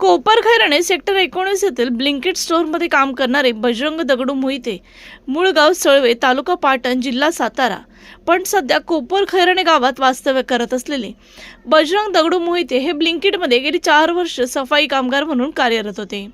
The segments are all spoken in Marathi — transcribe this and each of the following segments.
कोपरखैरणे सेक्टर एकोणीस येथील ब्लिंकेट स्टोअरमध्ये काम करणारे बजरंग दगडू मोहिते मूळ गाव सळवे तालुका पाटण जिल्हा सातारा पण सध्या कोपरखैराणे गावात वास्तव्य करत असलेले बजरंग दगडू मोहिते हे ब्लिंकेटमध्ये गेली चार वर्ष सफाई कामगार म्हणून कार्यरत होते.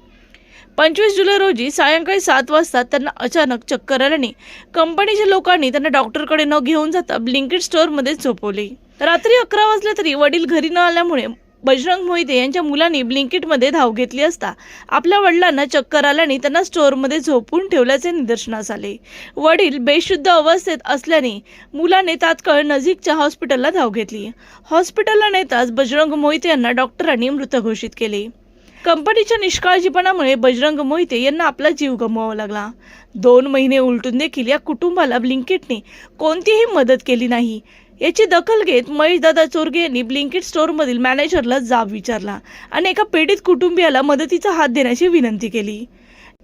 पंचवीस जुलै रोजी सायंकाळी सात वाजता त्यांना अचानक चक्कर आल्याने कंपनीच्या लोकांनी त्यांना डॉक्टरकडे न घेऊन जाता ब्लिंकेट स्टोअरमध्ये झोपवले. रात्री अकरा वाजले तरी वडील घरी न आल्यामुळे बजरंग मोहिते यांच्या मुलांनी ब्लिंकिटमध्ये धाव घेतली असता आपल्या वडिलांना चक्कर आल्याने त्यांना स्टोअरमध्ये झोपून ठेवल्याचे निदर्शनास आले. वडील बेशुद्ध अवस्थेत असल्याने मुलाने तात्काळ नजीकच्या हॉस्पिटलला धाव घेतली. हॉस्पिटलला नेताच बजरंग मोहिते यांना डॉक्टरांनी मृत घोषित केले. कंपनीच्या निष्काळजीपणामुळे बजरंग मोहिते यांना आपला जीव गमवावा लागला. दोन महिने उलटून देखील या कुटुंबाला ब्लिंकेटने कोणतीही मदत केली नाही. याची दखल घेत महेशदादा चोरगे यांनी ब्लिंकेट स्टोअरमधील मॅनेजरला जाब विचारला आणि एका पीडित कुटुंबियाला मदतीचा हात देण्याची विनंती केली.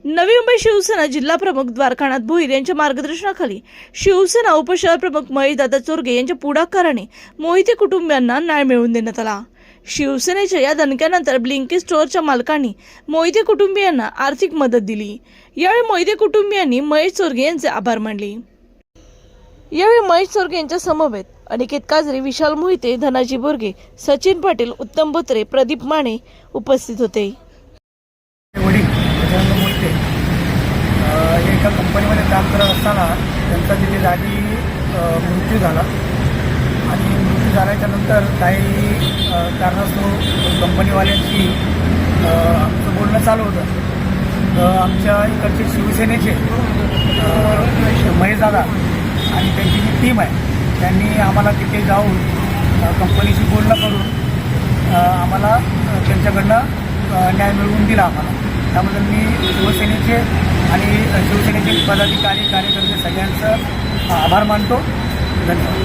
नवी मुंबई शिवसेना जिल्हा प्रमुख द्वारकानाथ भोईर यांच्या मार्गदर्शनाखाली शिवसेना उपशहर प्रमुख महेशदादा चोरगे यांच्या पुढाकाराने मोहिते कुटुंबियांना न्याय मिळवून देण्यात आला. शिवसेनेच्या या दणक्यानंतर ब्लिंके स्टोअरच्या मालकांनी मोहिते कुटुंबियांना आर्थिक मदत दिली. यावेळी मोहिते कुटुंबियांनी महेश चोरगे यांचे आभार मानले. यावेळी महेश चोरगे यांच्या समवेत अनिकेत काजरे विशाल मोहिते धनाजी बोरगे सचिन पाटील उत्तम बोत्रे प्रदीप माने उपस्थित होते. मोहिते एका कंपनीमध्ये काम करत असताना त्यांचा तिथे जागी मृत्यू झाला. आणि मृत्यू झाल्याच्यानंतर काही कारणास्तव कंपनीवाल्यांशी आमचं बोलणं चालू होतं. तर आमच्या इकडचे शिवसेनेचे महेश दादा आणि त्यांची जी टीम आहे त्यांनी आम्हाला तिथे जाऊन कंपनीशी बोलणं करून आम्हाला त्यांच्याकडनं न्याय मिळवून दिला आम्हाला. त्याबद्दल मी शिवसेनेचे आणि शिवसेनेचे पदाधिकारी कार्यकर्ते सगळ्यांचं आभार मानतो. धन्यवाद.